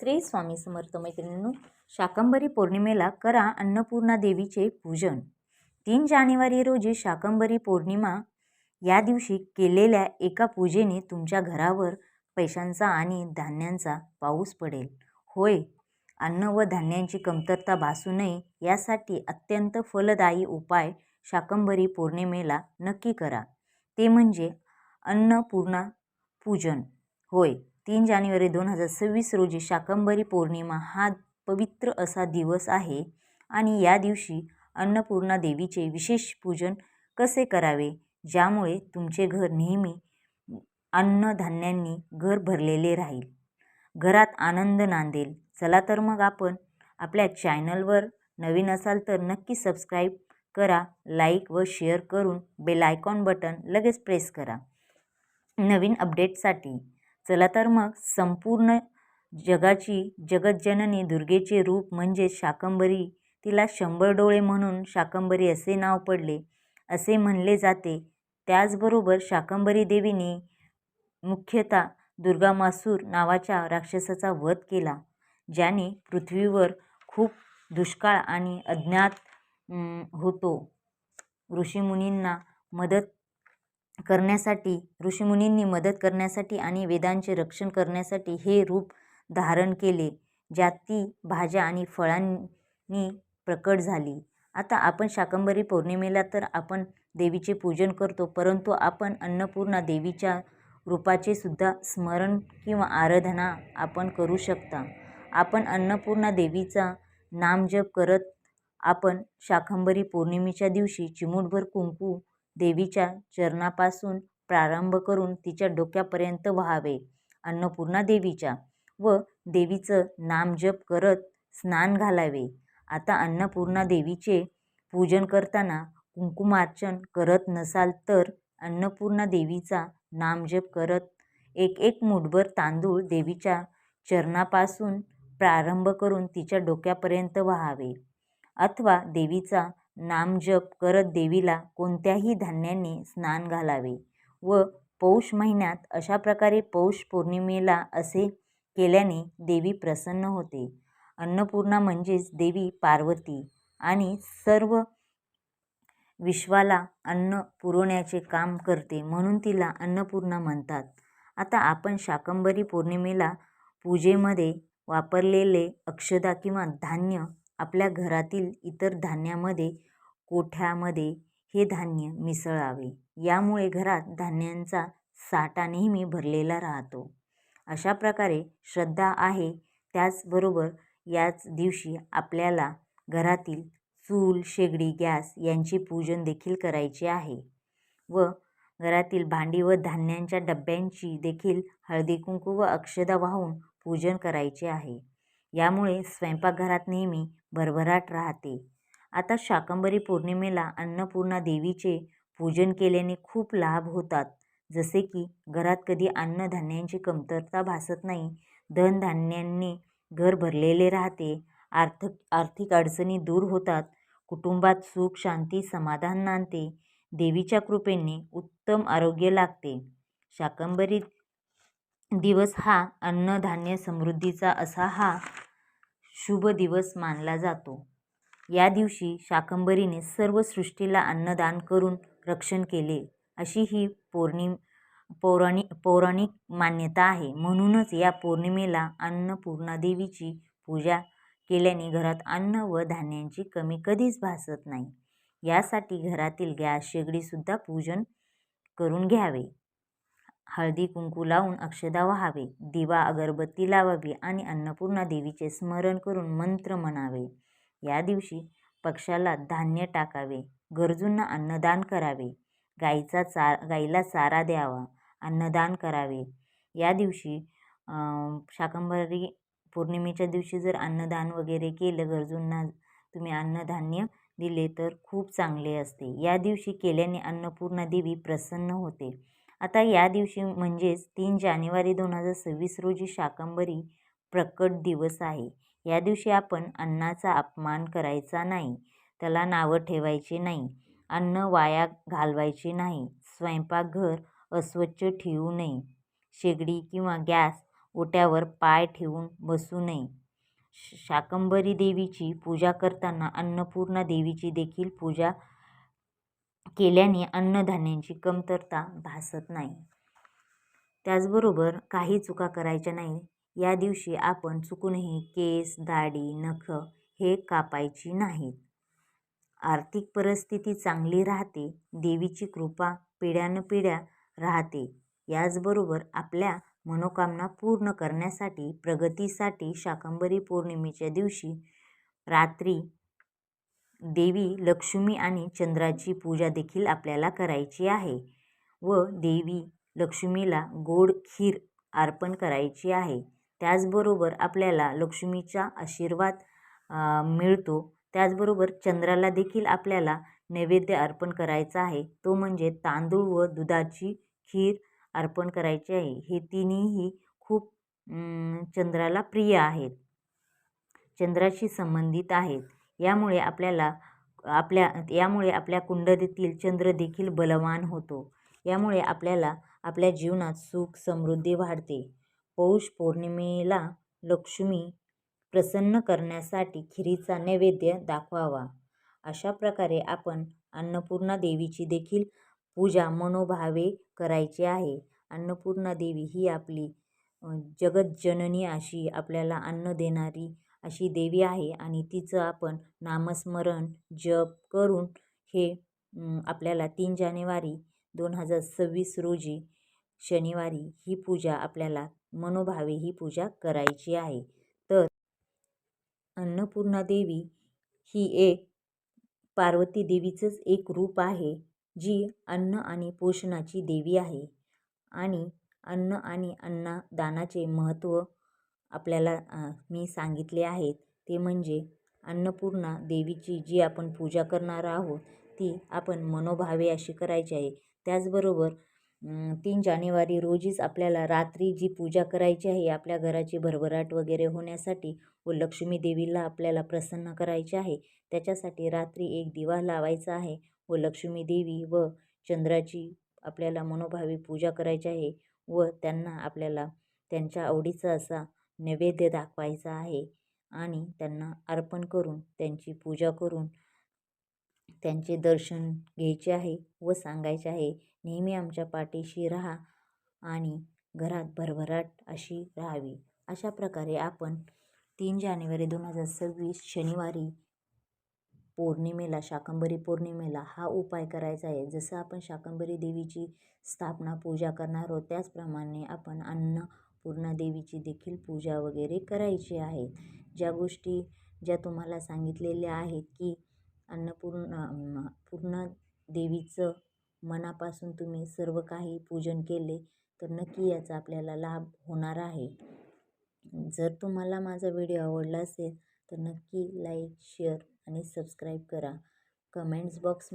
श्री स्वामी समर्थ मैत्रिणींनो शाकंभरी पौर्णिमेला करा अन्नपूर्णा देवीचे पूजन. तीन जानेवारी रोजी शाकंभरी पौर्णिमा या दिवशी केलेल्या एका पूजेने तुमच्या घरावर पैशांचा आणि धान्यांचा पाऊस पडेल. होय अन्न व धान्यांची कमतरता भासू नये यासाठी अत्यंत फलदायी उपाय शाकंभरी पौर्णिमेला नक्की करा. ते म्हणजे अन्नपूर्णा पूजन. होय तीन जानेवारी दोन हजार सव्वीस रोजी शाकंभरी पौर्णिमा हा पवित्र असा दिवस आहे आणि या दिवशी अन्नपूर्णा देवीचे विशेष पूजन कसे करावे? ज्यामुळे तुमचे घर नेहमी अन्नधान्यांनी घर भरलेले राहील. घरात आनंद नांदेल. चला तर मग आपण आपल्या चॅनलवर नवीन असाल तर नक्की सबस्क्राईब करा लाईक व शेअर करून बेल आयकॉन बटन लगेच प्रेस करा. नवीन अपडेटसाठी चला तर मग संपूर्ण जगाची जगज्जननी दुर्गेचे रूप म्हणजे शाकंभरी. तिला शंभर डोळे म्हणून शाकंभरी असे नाव पडले. असे म्हणले जाते. त्याचबरोबर शाकंभरी देवीने मुख्यतः दुर्गामासूर नावाच्या राक्षसाचा वध केला ज्याने पृथ्वीवर खूप दुष्काळ आणि अज्ञात होतो. ऋषीमुनींना मदत करण्यासाठी ऋषीमुनींनी मदत करण्यासाठी आणि वेदांचे रक्षण करण्यासाठी हे रूप धारण केले ज्यात ती भाज्या आणि फळांनी प्रकट झाली. आता आपण शाकंभरी पौर्णिमेला तर आपण देवीचे पूजन करतो परंतु आपण अन्नपूर्णा देवीच्या रूपाचे सुद्धा स्मरण किंवा आराधना आपण करू शकता. आपण अन्नपूर्णा देवीचा नामजप करत आपण शाकंभरी पौर्णिमेच्या दिवशी चिमूटभर कुंकू देवीच्या चरणापासून प्रारंभ करून तिच्या डोक्यापर्यंत व्हावे. अन्नपूर्णा देवीच्या व देवीचं नामजप करत स्नान घालावे. आता अन्नपूर्णा देवीचे पूजन करताना कुंकुमार्चन करत नसाल तर अन्नपूर्णा देवीचा नामजप करत एक एक मुठभर तांदूळ देवीच्या चरणापासून प्रारंभ करून तिच्या डोक्यापर्यंत व्हावे. अथवा देवीचा नामजप करत देवीला कोणत्याही धान्याने स्नान घालावे व पौष महिन्यात अशा प्रकारे पौष पौर्णिमेला असे केल्याने देवी प्रसन्न होते. अन्नपूर्णा म्हणजेच देवी पार्वती आणि सर्व विश्वाला अन्न पुरवण्याचे काम करते म्हणून तिला अन्नपूर्णा म्हणतात. आता आपण शाकंभरी पौर्णिमेला पूजेमध्ये वापरलेले अक्षदा किंवा धान्य आपल्या घरातील इतर धान्यामध्ये कोठ्यामध्ये हे धान्य मिसळावे. यामुळे घरात धान्यांचा साठा नेहमी भरलेला राहतो. अशा प्रकारे श्रद्धा आहे. त्याचबरोबर याच दिवशी आपल्याला घरातील चूल शेगडी गॅस यांचे पूजन देखील करायचे आहे व घरातील भांडी व धान्यांच्या डब्यांची देखील हळदी कुंकू व अक्षदा वाहून पूजन करायचे आहे. यामुळे स्वयंपाकघरात नेहमी भरभराट राहते. आता शाकंभरी पौर्णिमेला अन्नपूर्णा देवीचे पूजन केल्याने खूप लाभ होतात. जसे की घरात कधी अन्नधान्यांची कमतरता भासत नाही धनधान्यांनी घर भरलेले राहते आर्थिक आर्थिक अडचणी दूर होतात कुटुंबात सुख शांती समाधान नांदते देवीच्या कृपेने उत्तम आरोग्य लागते. शाकंभरी दिवस हा अन्नधान्य समृद्धीचा असा हा शुभ दिवस मानला जातो. या दिवशी शाकंभरीने सर्व सृष्टीला अन्नदान करून रक्षण केले अशी ही पौर्णिम पौराणिक पौराणिक मान्यता आहे. म्हणूनच या पौर्णिमेला अन्नपूर्णा देवीची पूजा केल्याने घरात अन्न व धान्यांची कमी कधीच भासत नाही. यासाठी घरातील गॅस शेगडीसुद्धा पूजन करून घ्यावे. हळदी कुंकू लावून अक्षदा व्हावे. दिवा अगरबत्ती लावावी आणि अन्नपूर्णा देवीचे स्मरण करून मंत्र म्हणावे. या दिवशी पक्षाला धान्य टाकावे गरजूंना अन्नदान करावे गाईचा चा गाईला चारा द्यावा अन्नदान करावे. या दिवशी शाकंभरी पौर्णिमेच्या दिवशी जर अन्नदान वगैरे केलं गरजूंना तुम्ही अन्नधान्य दिले तर खूप चांगले असते. या दिवशी केल्याने अन्नपूर्णा देवी प्रसन्न होते. आता या दिवशी म्हणजेच तीन जानेवारी दोन हजार सव्वीस रोजी शाकंभरी प्रकट दिवस आहे. या दिवशी आपण अन्नाचा अपमान करायचा नाही त्याला नावं ठेवायची नाही अन्न वाया घालवायचे नाही स्वयंपाकघर अस्वच्छ ठेवू नये शेगडी किंवा गॅस ओट्यावर पाय ठेवून बसू नये. शाकंभरी देवीची पूजा करताना अन्नपूर्णा देवीची देखील पूजा केल्याने अन्नधान्यांची कमतरता भासत नाही. त्याचबरोबर काही चुका करायच्या नाही या दिवशी आपण चुकूनही केस दाढी नख हे कापायची नाहीत. आर्थिक परिस्थिती चांगली राहते देवीची कृपा पिढ्यानपिढ्या राहते. याचबरोबर आपल्या मनोकामना पूर्ण करण्यासाठी प्रगतीसाठी शाकंभरी पौर्णिमेच्या दिवशी रात्री देवी लक्ष्मी आणि चंद्राची पूजा देखील आपल्याला करायची आहे व देवी लक्ष्मीला गोड खीर अर्पण करायची आहे. त्याचबरोबर आपल्याला लक्ष्मीचा आशीर्वाद मिळतो. त्याचबरोबर चंद्राला देखील आपल्याला नैवेद्य अर्पण करायचा आहे. तो म्हणजे तांदूळ व दुधाची खीर अर्पण करायची आहे. हे तिन्हीही खूप चंद्राला प्रिय आहेत. चंद्राशी संबंधित आहेत. यामुळे आपल्याला आपल्या यामुळे आपल्या कुंडलीतील चंद्र देखील बलवान होतो. यामुळे आपल्याला आपल्या जीवनात सुख समृद्धी वाढते. पौष पौर्णिमेला लक्ष्मी प्रसन्न करण्यासाठी खिरीचा नैवेद्य दाखवावा. अशा प्रकारे आपण अन्नपूर्णा देवीची देखील पूजा मनोभावे करायची आहे. अन्नपूर्णा देवी ही आपली जगज्जननी अशी आपल्याला अन्न देणारी अशी देवी आहे आणि तिचं आपण नामस्मरण जप करून हे आपल्याला तीन जानेवारी दोन हजार सव्वीस रोजी शनिवारी ही पूजा आपल्याला मनोभावे ही पूजा करायची आहे. तर अन्नपूर्णा देवी ही एक पार्वती देवीचंच एक रूप आहे जी अन्न आणि पोषणाची देवी आहे. आणि अन्न आणि अन्नदानाचे महत्त्व आपल्याला मी सांगितले आहेत. ते म्हणजे अन्नपूर्णा देवीची जी आपण पूजा करणार आहोत ती आपण मनोभावे अशी करायची आहे. त्याचबरोबर तीन जानेवारी रोजीच आपल्याला रात्री जी पूजा करायची आहे आपल्या घराची भरभराट वगैरे होण्यासाठी व लक्ष्मी देवीला आपल्याला प्रसन्न करायचे आहे त्याच्यासाठी रात्री एक दिवा लावायचा आहे व लक्ष्मी देवी व चंद्राची आपल्याला मनोभावी पूजा करायची आहे व त्यांना आपल्याला त्यांच्या आवडीचा असा नैवेद्य दाखवायचा आहे आणि त्यांना अर्पण करून त्यांची पूजा करून त्यांचे दर्शन घ्यायचे आहे व सांगायचे आहे नेहमी आमच्या पाठीशी राहा आणि घरात भरभराट अशी राहावी. अशा प्रकारे आपण तीन जानेवारी दोन हजार सव्वीस शनिवारी पौर्णिमेला शाकंभरी पौर्णिमेला हा उपाय करायचा आहे. जसं आपण शाकंभरी देवीची स्थापना पूजा करणार आहोत त्याचप्रमाणे आपण अन्नपूर्णा देवीची देखील पूजा वगैरे करायची आहे. ज्या गोष्टी ज्या तुम्हाला सांगितलेल्या आहेत की अन्नपूर्ण पूर्ण देवीचं मनापासून तुम्ही सर्व काही पूजन केले तर नक्की याचा आपल्याला लाभ होणार आहे. जर तुम्हाला माझा व्हिडिओ आवडला असेल तर नक्की लाईक शेअर आणि सबस्क्राईब करा. Comments box